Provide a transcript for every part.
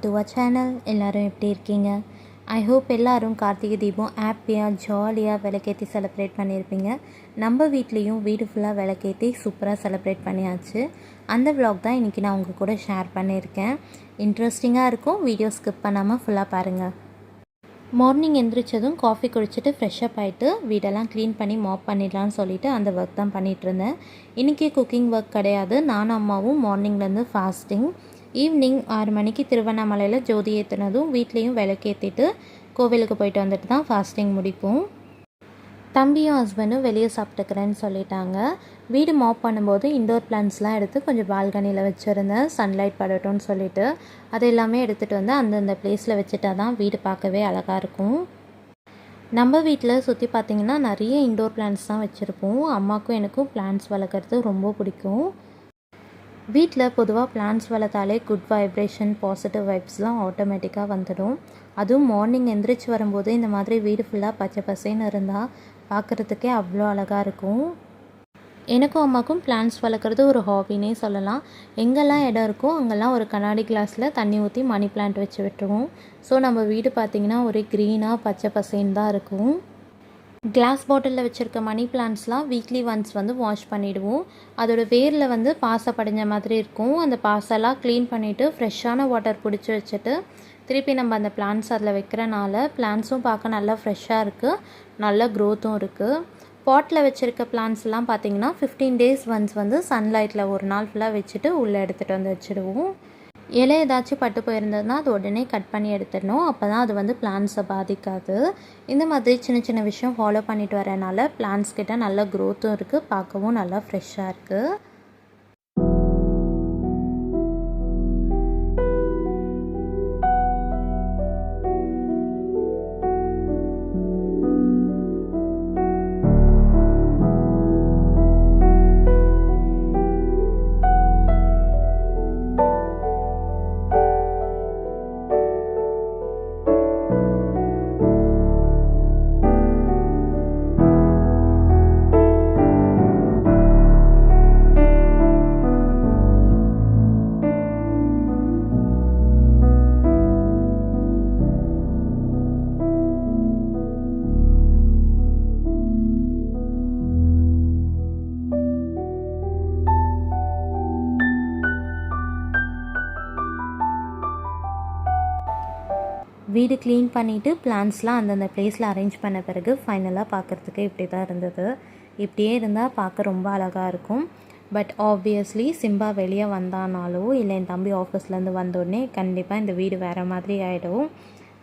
Welcome to our channel எல்லோரும் எப்படி இருக்கீங்க? ஐ ஹோப் எல்லோரும் கார்த்திகை தீபம் ஹாப்பியாக ஜாலியாக விளக்கேற்றி செலிப்ரேட் பண்ணியிருப்பீங்க. நம்ம வீட்லேயும் வீடு ஃபுல்லாக விளக்கேற்றி சூப்பராக செலிப்ரேட் பண்ணியாச்சு. அந்த விளாக் தான் இன்றைக்கி நான் உங்கள் கூட ஷேர் பண்ணியிருக்கேன். இன்ட்ரெஸ்டிங்காக இருக்கும். வீடியோ ஸ்கிப் பண்ணாமல் ஃபுல்லாக பாருங்கள் மார்னிங் எந்திரிச்சதும் காஃபி குடிச்சிட்டு ஃப்ரெஷ்ஷப் ஆகிட்டு வீடெல்லாம் க்ளீன் பண்ணி மாப் பண்ணிடலான்னு சொல்லிட்டு அந்த ஒர்க் தான் பண்ணிகிட்டு இருந்தேன். இன்றைக்கி குக்கிங் ஒர்க் கிடையாது. நானும் அம்மாவும் மார்னிங்லேருந்து ஃபாஸ்டிங் ஈவினிங் ஆறு மணிக்கு திருவண்ணாமலையில் ஜோதி ஏற்றினதும் வீட்லேயும் விளக்கேற்றிட்டு கோவிலுக்கு போயிட்டு வந்துட்டு தான் ஃபாஸ்டிங் முடிப்போம். தம்பியும் ஹஸ்பண்டும் வெளியே சாப்பிட்டுக்கிறேன்னு சொல்லிட்டாங்க. வீடு மாப் பண்ணும்போது இண்டோர் பிளான்ஸ்லாம் எடுத்து கொஞ்சம் பால்கனியில் வச்சுருந்தேன் சன்லைட் படட்டும்னு சொல்லிட்டு அது எல்லாமே எடுத்துகிட்டு வந்து அந்தந்த பிளேஸில் வச்சுட்டா தான் வீடு பார்க்கவே அழகாக இருக்கும். நம்ம வீட்டில் சுற்றி பார்த்திங்கன்னா நிறைய இண்டோர் பிளான்ஸ் தான் வச்சுருப்போம். அம்மாவுக்கும் எனக்கும் பிளான்ஸ் வளர்க்குறது ரொம்ப பிடிக்கும். வீட்டில் பொதுவாக பிளான்ஸ் வளர்த்தாலே குட் வைப்ரேஷன் பாசிட்டிவ் வைப்ஸ்லாம் ஆட்டோமேட்டிக்காக வந்துடும். அதுவும் மார்னிங் எந்திரிச்சு வரும்போது இந்த மாதிரி வீடு ஃபுல்லாக பச்சை பசேன்னு இருந்தால் பார்க்குறதுக்கே அவ்வளோ அழகாக இருக்கும். எனக்கும் அம்மாக்கும் பிளான்ஸ் வளர்க்குறது ஒரு ஹாபினே சொல்லலாம். எங்கெல்லாம் இடம் இருக்கோ அங்கெல்லாம் ஒரு கண்ணாடி கிளாஸில் தண்ணி ஊற்றி மணி பிளான்ட் வச்சு விட்டுருவோம். ஸோ நம்ம வீடு பார்த்திங்கன்னா ஒரே க்ரீனாக பச்சை பசேன்னு தான் இருக்கும். கிளாஸ் பாட்டிலில் வச்சுருக்க மணி பிளான்ட்ஸ்லாம் வீக்லி ஒன்ஸ் வந்து வாஷ் பண்ணிவிடுவோம் அதோட வேரில் வந்து பாசை படிஞ்ச மாதிரி இருக்கும். அந்த பாசெல்லாம் க்ளீன் பண்ணிவிட்டு ஃப்ரெஷ்ஷான வாட்டர் பிடிச்சி வச்சுட்டு திருப்பி நம்ம அந்த பிளான்ட்ஸ் அதில் வைக்கிறனால பிளான்ட்ஸும் பார்க்க நல்லா ஃப்ரெஷ்ஷாக இருக்குது நல்ல க்ரோத்தும் இருக்குது பாட்டில் வச்சுருக்க பிளான்ஸ்லாம் பார்த்திங்கன்னா ஃபிஃப்டீன் டேஸ் ஒன்ஸ் வந்து சன்லைட்டில் ஒரு நாள் ஃபுல்லாக வச்சுட்டு உள்ளே எடுத்துகிட்டு வந்து வச்சுடுவோம். இலை ஏதாச்சும் பட்டு போயிருந்ததுன்னா அது உடனே கட் பண்ணி எடுத்துடணும். அப்போ தான் அது வந்து பிளான்ஸை பாதிக்காது. இந்த மாதிரி சின்ன சின்ன விஷயம் ஃபாலோ பண்ணிட்டு வரனால பிளான்ஸ் கிட்ட நல்ல க்ரோத்தும் இருக்குது பார்க்கவும் நல்லா ஃப்ரெஷ்ஷாக இருக்குது வீடு க்ளீன் பண்ணிவிட்டு பிளான்ஸ்லாம் அந்தந்த பிளேஸில் அரேஞ்ச் பண்ண பிறகு ஃபைனலாக பார்க்குறதுக்கு இப்படி தான் இருந்தது. இப்படியே இருந்தால் பார்க்க ரொம்ப அழகாக இருக்கும். பட் ஆப்வியஸ்லி சிம்பா வெளியே வந்தானாலோ இல்லை என் தம்பி ஆஃபீஸ்லேருந்து வந்தோடனே கண்டிப்பாக இந்த வீடு வேறு மாதிரி ஆகிடும்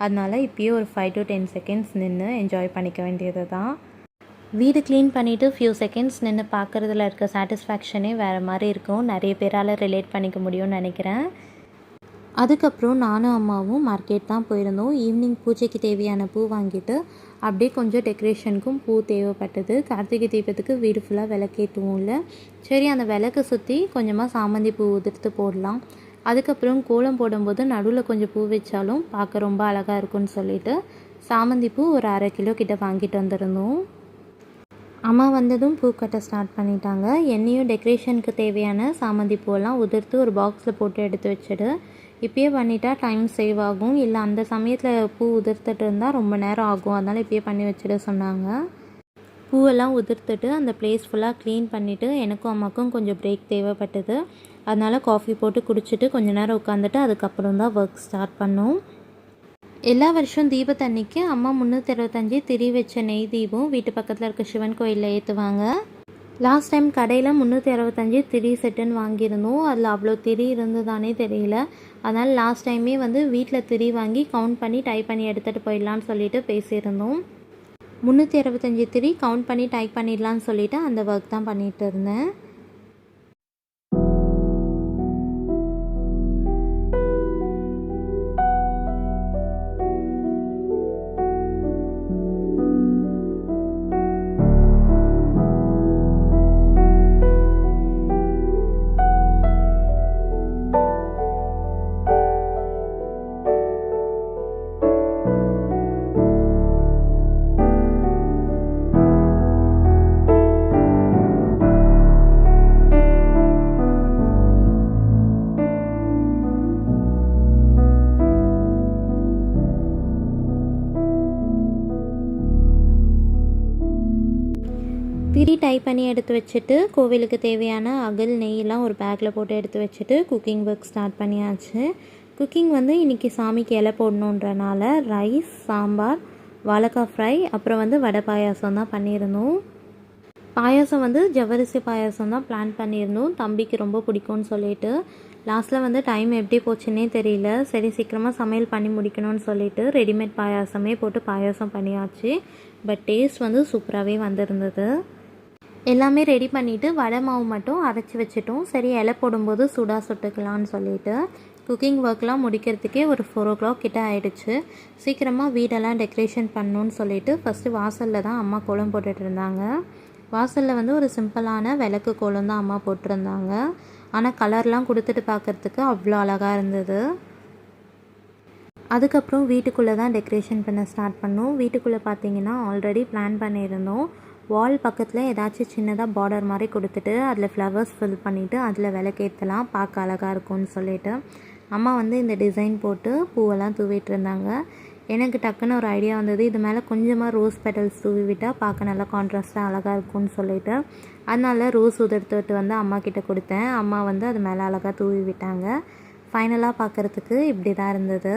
அதனால் இப்போயே ஒரு ஃபைவ் டு டென் செகண்ட்ஸ் நின்று என்ஜாய் பண்ணிக்க வேண்டியது தான் வீடு க்ளீன் பண்ணிவிட்டு ஃபியூ செகண்ட்ஸ் நின்று பார்க்குறதுல இருக்க சாட்டிஸ்ஃபேக்ஷனே வேறு மாதிரி இருக்கும். நிறைய பேரால் ரிலேட் பண்ணிக்க முடியும்னு நினைக்கிறேன். அதுக்கப்புறம் நானும் அம்மாவும் மார்க்கெட் தான் போயிருந்தோம். ஈவினிங் பூஜைக்கு தேவையான பூ வாங்கிட்டு அப்படியே கொஞ்சம் டெக்கரேஷனுக்கும் பூ தேவைப்பட்டது. கார்த்திகை தீபத்துக்கு வீடு ஃபுல்லாக விளக்கேற்றுவோம் இல்லை. சரி அந்த விளக்கு சுற்றி கொஞ்சமாக சாமந்தி பூ உதிர்த்து போடலாம். அதுக்கப்புறம் கோலம் போடும்போது நடுவில் கொஞ்சம் பூ வச்சாலும் பார்க்க ரொம்ப அழகாக இருக்கும்னு சொல்லிட்டு சாமந்தி பூ ஒரு அரை கிலோ கிட்ட வாங்கிட்டு வந்திருந்தோம். அம்மா வந்ததும் பூ கட்ட ஸ்டார்ட் பண்ணிட்டாங்க. என்னையும் டெக்கரேஷனுக்கு தேவையான சாமந்தி பூவெல்லாம் உதிர்த்து ஒரு பாக்ஸில் போட்டு எடுத்து வச்சுடு இப்பயே பண்ணிட்டா டைம் சேவ் ஆகும். இல்லை அந்த சமயத்தில் பூ உதிர்த்துட்டு இருந்தால் ரொம்ப நேரம் ஆகும். அதனால் இப்பயே பண்ணி வச்சுட சொன்னாங்க. பூவெல்லாம் உதிர்த்துட்டு அந்த பிளேஸ் ஃபுல்லாக க்ளீன் பண்ணிவிட்டு எனக்கும் அம்மாக்கும் கொஞ்சம் பிரேக் தேவைப்பட்டது. அதனால் காஃபி போட்டு குடிச்சிட்டு கொஞ்சம் நேரம் உட்காந்துட்டு அதுக்கப்புறம் தான் ஒர்க் ஸ்டார்ட் பண்ணோம். எல்லா வருஷம் தீபத்தன்னைக்கு அம்மா முந்நூற்றி அறுபத்தஞ்சு திரி வச்ச நெய் தீபம் வீட்டு பக்கத்தில் இருக்க சிவன் கோயிலில் ஏற்றுவாங்க லாஸ்ட் டைம் கடையில் முந்நூற்றி அறுபத்தஞ்சி திரி செட்டுன்னு வாங்கியிருந்தோம். அதில் அவ்வளோ திரி இருந்ததானே தெரியல. அதனால் லாஸ்ட் டைமே வந்து வீட்டில் திரி வாங்கி கவுண்ட் பண்ணி டைப் பண்ணி எடுத்துகிட்டு போயிடலான்னு சொல்லிட்டு பேசியிருந்தோம். முந்நூற்றி அறுபத்தஞ்சி திரி கவுண்ட் பண்ணி டைப் பண்ணிடலான்னு சொல்லிவிட்டு அந்த ஒர்க் தான் பண்ணிகிட்டு இருந்தேன். டை பண்ணி எடுத்து வச்சுட்டு கோவிலுக்கு தேவையான அகல் நெய்யெல்லாம் ஒரு பேக்கில் போட்டு எடுத்து வச்சுட்டு குக்கிங் ஒர்க் ஸ்டார்ட் பண்ணியாச்சு. குக்கிங் வந்து இன்றைக்கி சாமிக்கு இலை போடணுன்றனால ரைஸ் சாம்பார் வாழைக்காய் ஃப்ரை அப்புறம் வந்து வடை பாயாசம் தான் பண்ணியிருந்தோம். பாயாசம் வந்து ஜவ்வரிசி பாயாசம் தான் பிளான் பண்ணியிருந்தோம். தம்பிக்கு ரொம்ப பிடிக்கும்னு சொல்லிட்டு. லாஸ்ட்டில் வந்து டைம் எப்படி போச்சுன்னே தெரியல. சரி சீக்கிரமாக சமையல் பண்ணி முடிக்கணும்னு சொல்லிட்டு ரெடிமேட் பாயாசமே போட்டு பாயாசம் பண்ணியாச்சு. பட் டேஸ்ட் வந்து சூப்பராகவே வந்திருந்தது. எல்லாமே ரெடி பண்ணிவிட்டு வடை மாவு மட்டும் அரைச்சி வச்சுட்டோம். சரி இலை போடும்போது சூடாக சுட்டுக்கலான்னு சொல்லிட்டு குக்கிங் ஒர்க்லாம் முடிக்கிறதுக்கே ஒரு ஃபோர் ஓ கிளாக் கிட்ட ஆகிடுச்சு சீக்கிரமாக வீடெல்லாம் டெக்கரேஷன் பண்ணணுன்னு சொல்லிட்டு ஃபஸ்ட்டு வாசலில் தான் அம்மா கோலம் போட்டுட்டு இருந்தாங்க. வாசலில் வந்து ஒரு சிம்பிளான விளக்கு கோலம் தான் அம்மா போட்டிருந்தாங்க. ஆனால் கலர்லாம் கொடுத்துட்டு பார்க்குறதுக்கு அவ்வளோ அழகாக இருந்தது. அதுக்கப்புறம் வீட்டுக்குள்ளே தான் டெக்கரேஷன் பண்ண ஸ்டார்ட் பண்ணோம். வீட்டுக்குள்ளே பார்த்தீங்கன்னா ஆல்ரெடி பிளான் பண்ணியிருந்தோம். வால் பக்கத்தில் ஏதாச்சும் சின்னதாக பார்டர் மாதிரி கொடுத்துட்டு அதில் ஃப்ளவர்ஸ் ஃபில் பண்ணிவிட்டு அதில் விளக்கேற்றலாம் பார்க்க அழகாக இருக்கும்னு சொல்லிட்டு. அம்மா வந்து இந்த டிசைன் போட்டு பூவெல்லாம் தூவிட்டு இருந்தாங்க. எனக்கு டக்குன்னு ஒரு ஐடியா வந்தது இது மேலே கொஞ்சமாக ரோஸ் பெட்டல்ஸ் தூவி விட்டால் பார்க்க நல்லா கான்ட்ராஸ்ட்டாக அழகாக இருக்கும்னு சொல்லிட்டு. அதனால ரோஸ் உதிர்த்துட்டு வந்து அம்மா கிட்டே கொடுத்தேன். அம்மா வந்து அது மேலே அழகாக தூவி விட்டாங்க. ஃபைனலாக பார்க்குறதுக்கு இப்படி தான் இருந்தது.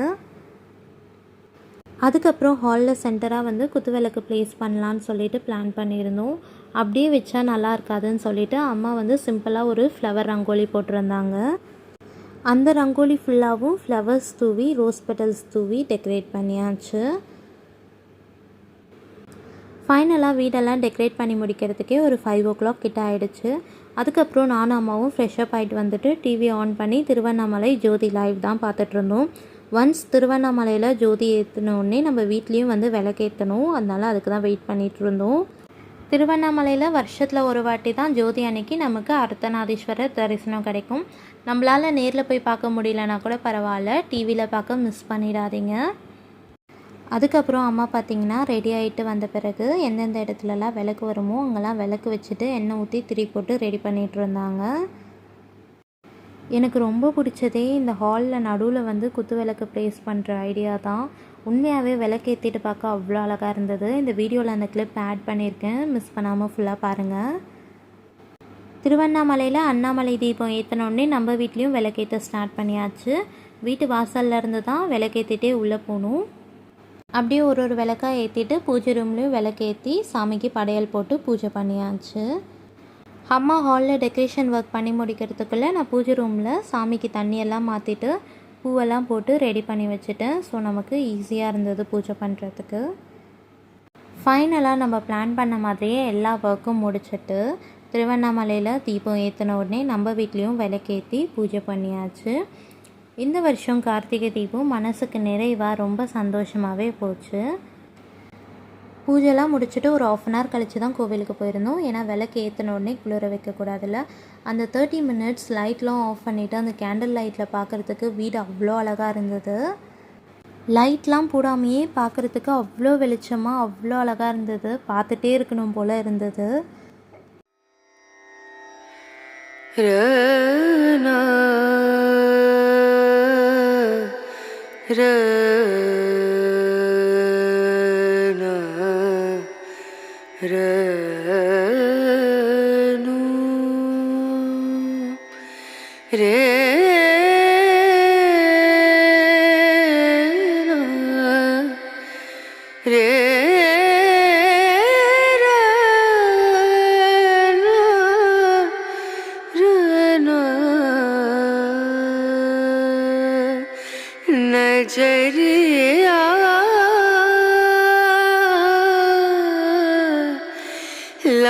அதுக்கப்புறம் ஹாலில் சென்டராக வந்து குத்துவிளக்கு ப்ளேஸ் பண்ணலான்னு சொல்லிட்டு பிளான் பண்ணியிருந்தோம். அப்படியே வச்சா நல்லா இருக்காதுன்னு சொல்லிட்டு அம்மா வந்து சிம்பிளாக ஒரு ஃப்ளவர் ரங்கோலி போட்டிருந்தாங்க. அந்த ரங்கோலி ஃபுல்லாகவும் ஃப்ளவர்ஸ் தூவி ரோஸ் பெட்டல்ஸ் தூவி டெக்கரேட் பண்ணியாச்சு. ஃபைனலாக வீடெல்லாம் டெக்கரேட் பண்ணி முடிக்கிறதுக்கே ஒரு ஃபைவ் ஓ கிளாக் கிட்ட ஆகிடுச்சு அதுக்கப்புறம் நானும் அம்மாவும் ஃப்ரெஷ்ஷப் ஆகிட்டு வந்துட்டு டிவி ஆன் பண்ணி திருவண்ணாமலை ஜோதி லைவ் தான் பார்த்துட்ருந்தோம் ஒன்ஸ் திருவண்ணாமலையில் ஜோதி ஏற்றினோடனே நம்ம வீட்லேயும் வந்து விளக்கேற்றணும் அதனால் அதுக்கு தான் வெயிட் பண்ணிகிட்டு இருந்தோம். திருவண்ணாமலையில் வருஷத்தில் ஒரு வாட்டி தான் ஜோதி அன்னைக்கு நமக்கு அர்த்தநாதீஸ்வரர் தரிசனம் கிடைக்கும். நம்மளால் நேரில் போய் பார்க்க முடியலனா கூட பரவாயில்ல. டிவியில் பார்க்க மிஸ் பண்ணிடாதீங்க. அதுக்கப்புறம் அம்மா பார்த்திங்கன்னா ரெடி ஆகிட்டு வந்த பிறகு எந்தெந்த இடத்துலலாம் விளக்கு வருமோ அங்கெல்லாம் விளக்கு வச்சுட்டு எண்ணெய் ஊற்றி திரி போட்டு ரெடி பண்ணிகிட்டு இருந்தாங்க. எனக்கு ரொம்ப பிடிச்சதே இந்த ஹாலில் நடுவில் வந்து குத்து விளக்கு ப்ளேஸ் பண்ணுற ஐடியா தான். உண்மையாகவே விளக்கேற்றிட்டு பார்க்க அவ்வளோ அழகாக இருந்தது. இந்த வீடியோவில் அந்த கிளிப் ஆட் பண்ணியிருக்கேன் மிஸ் பண்ணாமல் ஃபுல்லாக பாருங்கள் திருவண்ணாமலையில் அண்ணாமலை தீபம் ஏற்றினோடனே நம்ம வீட்லேயும் விளக்கேற்ற ஸ்டார்ட் பண்ணியாச்சு. வீட்டு வாசல்ல இருந்து தான் விளக்கேற்றிட்டே உள்ளே போகணும் அப்படியே ஒரு ஒரு விளக்காக ஏற்றிட்டு பூஜை ரூம்லேயும் விளக்கேற்றி சாமிக்கு படையல் போட்டு பூஜை பண்ணியாச்சு. அம்மா ஹாலில் டெக்கரேஷன் ஒர்க் பண்ணி முடிக்கிறதுக்குள்ளே நான் பூஜை ரூமில் சாமிக்கு தண்ணியெல்லாம் மாற்றிட்டு பூவெல்லாம் போட்டு ரெடி பண்ணி வச்சுட்டேன். ஸோ நமக்கு ஈஸியாக இருந்தது பூஜை பண்ணுறதுக்கு ஃபைனலாக நம்ம பிளான் பண்ண மாதிரியே எல்லா ஒர்க்கும் முடிச்சுட்டு திருவண்ணாமலையில் தீபம் ஏற்றின உடனே நம்ம வீட்லேயும் விளக்கேற்றி பூஜை பண்ணியாச்சு. இந்த வருஷம் கார்த்திகை தீபம் மனசுக்கு நிறைவாக ரொம்ப சந்தோஷமாகவே போச்சு. பூஜைலாம் முடிச்சுட்டு ஒரு ஆஃப் அன் ஹவர் கழித்து தான் கோவிலுக்கு போயிருந்தோம். ஏன்னா விளக்கு ஏற்றின உடனே குளிர வைக்கக்கூடாதுல்ல. அந்த தேர்ட்டி மினிட்ஸ் லைட்லாம் ஆஃப் பண்ணிவிட்டு அந்த கேண்டில் லைட்டில் பார்க்குறதுக்கு வீடு அவ்வளோ அழகாக இருந்தது. லைட்லாம் போடாமையே பார்க்குறதுக்கு அவ்வளோ வெளிச்சமாக அவ்வளோ அழகாக இருந்தது. பார்த்துட்டே இருக்கணும் போல் இருந்தது. ரே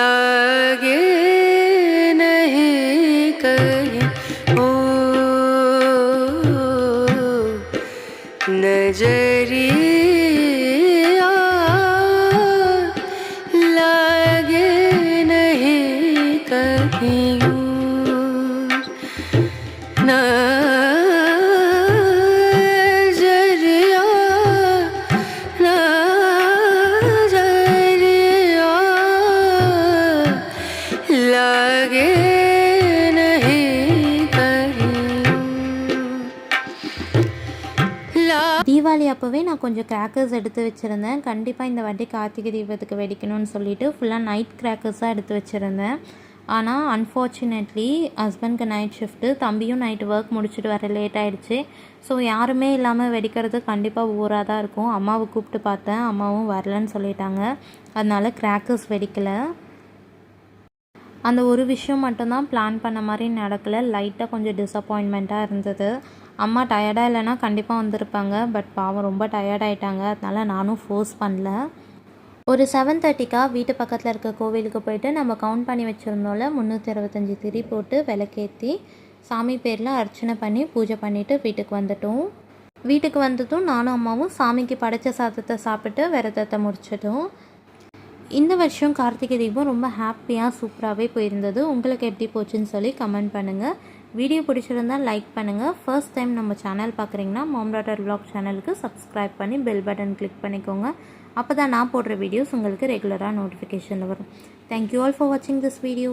लागे नहीं कहीं ओ नजरिया लागे नहीं कहीं और। கிராக்கர்ஸ் எடுத்து வச்சுருந்தேன். கண்டிப்பாக இந்த வாட்டி கார்த்திகை தீபத்துக்கு வெடிக்கணும்னு சொல்லிவிட்டு ஃபுல்லாக நைட் கிராக்கர்ஸாக எடுத்து வச்சுருந்தேன். ஆனால் அன்ஃபார்ச்சுனேட்லி ஹஸ்பண்ட்க்கு நைட் ஷிஃப்ட்டு தம்பியும் நைட் ஒர்க் முடிச்சுட்டு வர லேட் ஆகிடுச்சு ஸோ யாருமே இல்லாமல் வெடிக்கிறது கண்டிப்பாக ஊராக தான் இருக்கும். அம்மாவை கூப்பிட்டு பார்த்தேன். அம்மாவும் வரலன்னு சொல்லிட்டாங்க. அதனால கிராக்கர்ஸ் வெடிக்கலை. அந்த ஒரு விஷயம் மட்டும்தான் பிளான் பண்ண மாதிரி நடக்கலை. லைட்டாக கொஞ்சம் டிசப்பாயின்மெண்ட்டாக இருந்தது. அம்மா டயர்டாக இல்லைன்னா கண்டிப்பாக வந்திருப்பாங்க. பட் பாவம் ரொம்ப டயர்டாயிட்டாங்க அதனால் அதனால நானும் ஃபோர்ஸ் பண்ணல. ஒரு செவன் தேர்ட்டிக்காக வீட்டு பக்கத்தில் இருக்க கோவிலுக்கு போயிட்டு நம்ம கவுண்ட் பண்ணி வச்சுருந்தோம்ல முந்நூற்றி அறுபத்தஞ்சி திரி போட்டு விளக்கேற்றி சாமி பேரில் அர்ச்சனை பண்ணி பூஜை பண்ணிவிட்டு வீட்டுக்கு வந்துட்டோம். வீட்டுக்கு வந்ததும் நானும் அம்மாவும் சாமிக்கு படைச்ச சாதத்தை சாப்பிட்டு விரதத்தை முடிச்சிட்டோம். இந்த வருஷம் கார்த்திகை தீபம் ரொம்ப ஹாப்பியாக சூப்பராகவே போயிருந்தது. உங்களுக்கு எப்படி போச்சுன்னு சொல்லி கமெண்ட் பண்ணுங்கள் வீடியோ பிடிச்சிருந்தால் லைக் பண்ணுங்கள் ஃபர்ஸ்ட் டைம் நம்ம சேனல் பார்க்குறீங்கன்னா மாம் டாட்டர் சேனலுக்கு சப்ஸ்கிரைப் பண்ணி பெல் பட்டன் கிளிக் பண்ணிக்கோங்க. அப்போ தான் நான் போடுற வீடியோஸ் உங்களுக்கு ரெகுலராக நோட்டிஃபிகேஷனில் வரும். தேங்க்யூ ஆல் ஃபார் வாட்சிங் திஸ் வீடியோ